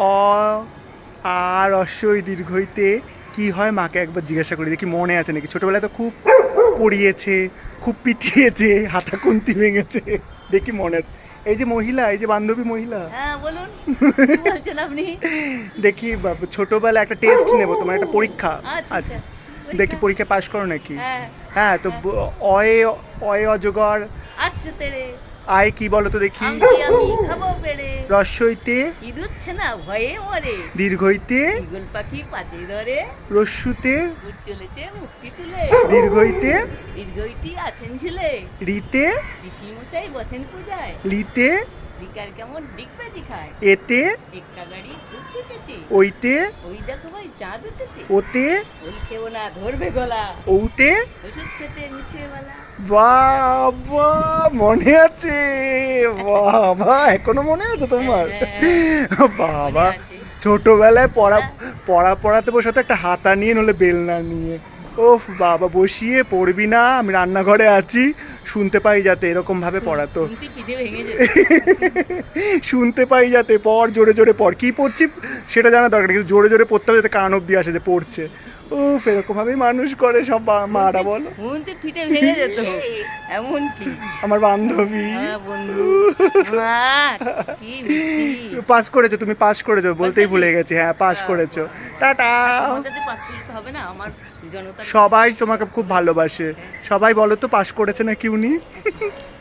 অ আর অশ্বই দীর্ঘইতে কি হয় মাকে একবার জিজ্ঞাসা করি দেখি মনে আছে নাকি? ছোটবেলায় তো খুব পড়িয়েছে খুব পিটিয়েছে হাতা কুন্তি ভেঙেছে দেখি মনে আছে। এই যে মহিলা এই যে বান্ধবী মহিলা। হ্যাঁ বলুন বলছেন আপনি? দেখি বাবু, ছোটবেলায় একটা টেস্ট নেব তোমার একটা পরীক্ষা। আচ্ছা, আচ্ছা আচ্ছা। দেখি পরীক্ষা পাশ করো নাকি? হ্যাঁ হ্যাঁ তো ব- অয়ে অয়ে অজগর। আসছে তেরে আয় কি বলো তো দেখি? আমি খাব পেড়ে রস্যইতে ইঁদুচ্ছে না ভয়ে মরে। দীর্ঘইতে ইগল পাখি পাতে ধরে। রস্যুতে? চলেছে মুক্তি তুলে। দীর্ঘইতে দীর্ঘইটি আছেন ঝিলে। রিতে? ঋষি মশাই বসেন পূজায়। লিতে লিকার কেমন ডিগবাজি খায়। এতে একটা গাড়ি খুব ছুটেছে ওইতে ওই দেখো ভাই চাঁদ উঠেছে ওতে ওই খেও না ধরবে গলা। ওতে ওষুধ খেতে নিচে বেলা বাবা মনে আছে? বাবা এখনও মনে আছে তোমার? হ্যাঁ, বাবা মনে ছোটবেলায় পড়া হ্যাঁ। পড়া পড়াতে বসে একটা হাতা নিয়ে নলে বেলনা নিয়ে। ওফ বাবা বসিয়ে পড়বি না আমি রান্নাঘরে আছি। শুনতে পাই যাতে এরকমভাবে পড়াতো শুনতে পাই যাতে পর জোরে জোরে পর কি পড়ছি সেটা জানা দরকার কিন্তু জোরে জোরে পড়তে হবে যাতে কান অব্দি আসে যে পড়ছে। উফ এরকম ভাবেই মানুষ করে সব মারা বলো। কুন্তি পিঠে ভেঙে যেত এমন কি আমার বান্ধবী। হ্যাঁ বন্ধু। মা কি মিষ্টি। পাস করেছ তুমি পাস করেছ বলতেই ভুলে গেছি। হ্যাঁ পাস করেছ। টাটা। আমাদের পাস করতে হবে না আমার সবাই তোমাকে খুব ভালোবাসে। সবাই বলো তো পাস করেছে না কি উনি?